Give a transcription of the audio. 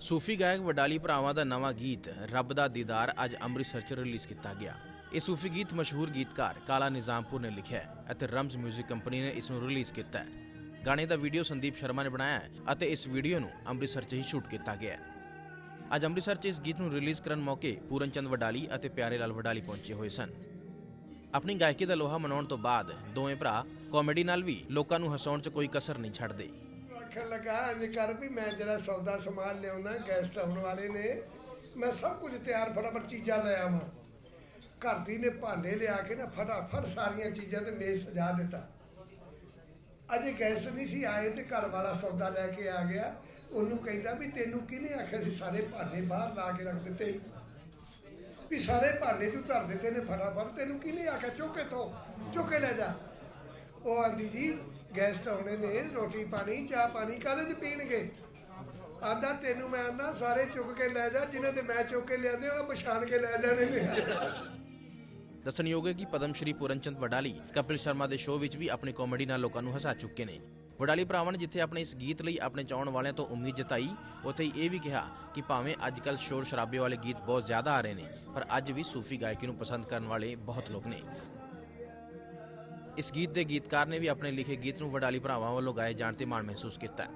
ਸੂਫੀ ਗਾਇਕ ਵਡਾਲੀ ਭਰਾਵਾਂ ਦਾ ਨਵਾਂ ਗੀਤ ਰੱਬ ਦਾ ਦੀਦਾਰ ਅੱਜ ਅੰਮ੍ਰਿਤਸਰ 'ਚ ਰਿਲੀਜ਼ ਕੀਤਾ ਗਿਆ। ਇਹ ਸੂਫੀ ਗੀਤ ਮਸ਼ਹੂਰ ਗੀਤਕਾਰ ਕਾਲਾ ਨਿਜ਼ਾਮਪੁਰ ਨੇ ਲਿਖਿਆ ਹੈ ਅਤੇ ਰਮਜ਼ 뮤직 ਕੰਪਨੀ ਨੇ ਇਸ ਨੂੰ ਰਿਲੀਜ਼ ਕੀਤਾ ਹੈ। ਗਾਣੇ ਦਾ ਵੀਡੀਓ ਸੰਦੀਪ ਸ਼ਰਮਾ ਨੇ ਬਣਾਇਆ ਅਤੇ ਇਸ ਵੀਡੀਓ ਨੂੰ ਅੰਮ੍ਰਿਤਸਰ 'ਚ ਹੀ ਸ਼ੂਟ ਕੀਤਾ ਗਿਆ ਅੱਜ ਅੰਮ੍ਰਿਤਸਰ 'ਚ ਇਸ ਗੀਤ ਨੂੰ ਰਿਲੀਜ਼ ਕਰਨ ਮੌਕੇ ਪੂਰਨ ਚੰਦ ਵਡਾਲੀ ਅਤੇ ਪਿਆਰੇ ਲਾਲ ਵਡਾਲੀ ਪਹੁੰਚੇ ਹੋਏ ਸਨ। ਆਪਣੀ ਗਾਇਕੀ ਦਾ ਲੋਹਾ ਮਨਾਉਣ ਤੋਂ ਬਾਅਦ ਦੋਵੇਂ ਭਰਾ ਕਾਮੇਡੀ ਨਾਲ ਵੀ ਲੋਕਾਂ ਨੂੰ ਹਸਾਉਣ 'ਚ ਕੋਈ ਕਸਰ ਨਹੀਂ ਛੱਡਦੇ। ਆਖਣ ਲੱਗਾ, ਇੰਜ ਕਰ ਵੀ ਮੈਂ ਜਿਹੜਾ ਸੌਦਾ ਸਮਾਨ ਲਿਆਉਣਾ ਗੈਸਟ ਆਉਣ ਵਾਲੇ ਨੇ। ਮੈਂ ਸਭ ਕੁਝ ਤਿਆਰ ਫਟਾਫਟ ਚੀਜ਼ਾਂ ਲੈ ਆਵਾਂ। ਘਰ ਦੀ ਨੇ ਭਾਂਡੇ ਲਿਆ ਕੇ ਨਾ ਫਟਾਫਟ ਸਾਰੀਆਂ ਚੀਜ਼ਾਂ ਤੇ ਮੇਜ਼ ਸਜਾ ਦਿੱਤਾ। ਅਜੇ ਗੈਸਟ ਨਹੀਂ ਸੀ ਆਏ ਤੇ ਘਰ ਵਾਲਾ ਸੌਦਾ ਲੈ ਕੇ ਆ ਗਿਆ। ਉਹਨੂੰ ਕਹਿੰਦਾ ਵੀ ਤੈਨੂੰ ਕਿਹਨੇ ਆਖਿਆ ਸੀ, ਸਾਰੇ ਭਾਂਡੇ ਬਾਹਰ ਲਾ ਕੇ ਰੱਖ ਦਿੱਤੇ। ਵੀ ਸਾਰੇ ਭਾਂਡੇ ਤੂੰ ਧਰ ਦਿੱਤੇ ਨੇ, ਫਟਾਫਟ ਤੈਨੂੰ ਕਿਹਨੇ ਆਖਿਆ ਚੁੱਕ ਤੋਂ ਚੁੱਕ ਲੈ ਜਾ। ਉਹ ਆਂਦੀ ਜੀ ਗੈਸਟ ਆਉਣੇ ਨੇ, ਰੋਟੀ ਪਾਣੀ, ਚਾਹ ਪਾਣੀ ਕਾਹਦੇ ਚ ਪੀਣਗੇ? ਆਂਦਾ, ਤੈਨੂੰ ਮੈਂ ਆਂਦਾ, ਸਾਰੇ ਚੁੱਕ ਕੇ ਲੈ ਜਾ, ਜਿਨ੍ਹਾਂ ਤੇ ਮੈਂ ਚੁੱਕ ਕੇ ਲਿਆਂਦੇ, ਉਹਨਾਂ ਪਛਾਣ ਕੇ ਲੈ ਜਾਣੇ ਨੇ। ਦੱਸਣਯੋਗ ਹੈ ਕਿ ਪਦਮ ਸ਼੍ਰੀ ਪੂਰਨਚੰਦ ਵਡਾਲੀ, ਕਪਿਲ ਸ਼ਰਮਾ ਦੇ ਸ਼ੋਅ ਵਿੱਚ ਵੀ ਆਪਣੀ ਕਾਮੇਡੀ ਨਾਲ ਲੋਕਾਂ ਨੂੰ ਹਸਾ ਚੁੱਕੇ ਨੇ। ਵਡਾਲੀ ਭਰਾਵਾਂ ਨੇ ਜਿੱਥੇ ਆਪਣੇ ਇਸ ਗੀਤ ਲਈ ਆਪਣੇ ਚਾਹਣ ਵਾਲਿਆਂ ਤੋਂ ਉਮੀਦ ਜਤਾਈ, ਉੱਥੇ ਇਹ ਵੀ ਕਿਹਾ ਕਿ ਭਾਵੇਂ ਅੱਜਕੱਲ ਸ਼ੋਰ ਸ਼ਰਾਬੇ ਵਾਲੇ ਗੀਤ ਬਹੁਤ ਜ਼ਿਆਦਾ ਆ ਰਹੇ ਨੇ, ਪਰ ਅੱਜ ਵੀ ਸੂਫੀ ਗਾਇਕੀ ਨੂੰ ਪਸੰਦ ਕਰਨ ਵਾਲੇ ਬਹੁਤ ਲੋਕ ਨੇ। ਇਸ ਗੀਤ ਦੇ ਗੀਤਕਾਰ ਨੇ ਵੀ ਆਪਣੇ ਲਿਖੇ ਗੀਤ ਨੂੰ ਵਡਾਲੀ ਭਰਾਵਾਂ ਵੱਲੋਂ ਗਾਏ ਜਾਣ ਤੇ ਮਾਣ ਮਹਿਸੂਸ ਕੀਤਾ।